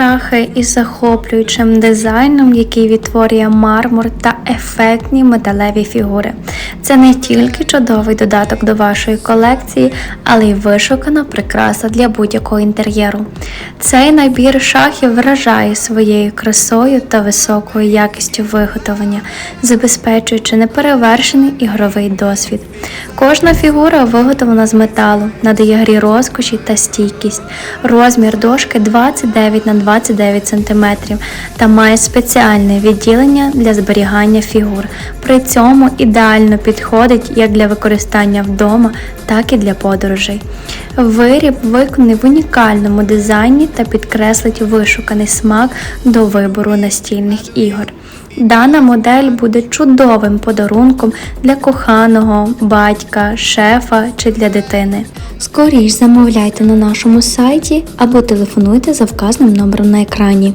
шахи із захоплюючим дизайном, який відтворює мармур та ефектні металеві фігури. Це не тільки чудовий додаток до вашої колекції, але й вишукана прикраса для будь-якого інтер'єру. Цей набір шахів вражає своєю красою та високою якістю виготовлення, забезпечуючи неперевершений ігровий досвід. Кожна фігура виготовлена з металу, надає грі розкоші та стійкість. Розмір дошки 29 на 29 см та має спеціальне відділення для зберігання фігур. При цьому ідеально підходить як для використання вдома, так і для подорожей. Виріб виконаний в унікальному дизайні та підкреслить вишуканий смак до вибору настільних ігор. Дана модель буде чудовим подарунком для коханого, батька, шефа чи для дитини. Скоріш замовляйте на нашому сайті або телефонуйте за вказаним номером на екрані.